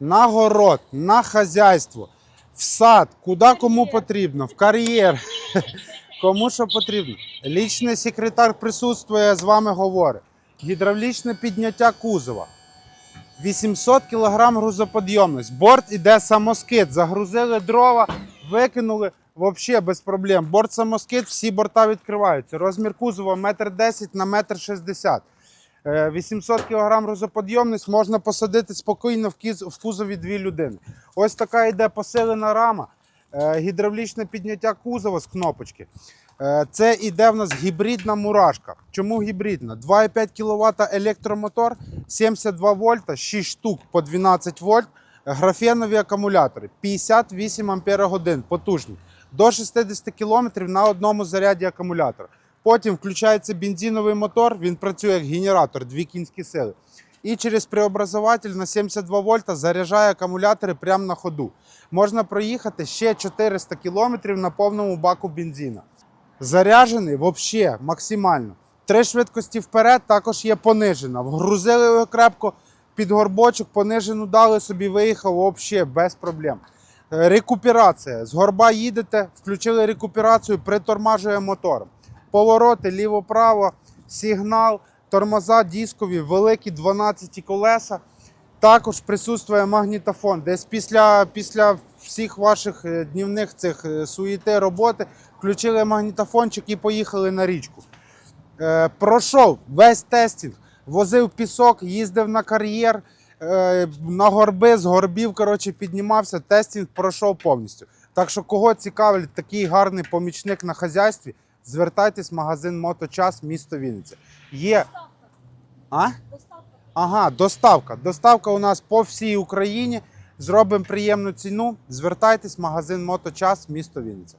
на город, на хазяйство, в сад, куди кому потрібно, в кар'єр, кому що потрібно. Лічний секретар присутствує, з вами говорить. Гідравлічне підняття кузова. 800 кг грузоподйомність. Борт іде самоскид. Загрузили дрова, викинули взагалі без проблем. Борт самоскид, всі борта відкриваються. Розмір кузова 1,10 на 1,60 м. Е, 800 кг грузоподйомність можна посадити спокійно в кіз- в кузові дві людини. Ось така йде посилена рама, е, гідравлічне підняття кузова з кнопочки. Е, Це іде в нас гібридна мурашка. Чому гібридна? 2,5 кВт електромотор, 72 вольта, 6 штук по 12 вольт, графенові акумулятори, 58 ампер-годин, потужні, до 60 км на одному заряді акумулятора. Потім включається бензиновий мотор, він працює як генератор, дві кінські сили. І через преобразователь на 72 вольта заряджає акумулятори прямо на ходу. Можна проїхати ще 400 км на повному баку бензина. Заряджений взагалі максимально. Три швидкості вперед також є понижена. Вгрузили його крепко під горбочок, понижену дали собі, виїхав взагалі без проблем. Рекуперація. З горба їдете, включили рекуперацію, притормажує мотором. Повороти ліво-право, сигнал, тормоза дискові, великі 12 колеса. Також присутствує магнітофон. Десь після, після всіх ваших е, днівних цих е, суєти роботи включили магнітофончик і поїхали на річку. Е, пройшов весь тестінг, возив пісок, їздив на кар'єр, е, на горби, з горбів коротше, піднімався. Тестінг пройшов повністю. Так що, кого цікавить такий гарний помічник на хазяйстві, звертайтесь в магазин Моточас, місто Вінниця. Є. А? Ага, доставка. Доставка у нас по всій Україні. Зробимо приємну ціну. Звертайтесь в магазин Моточас, місто Вінниця.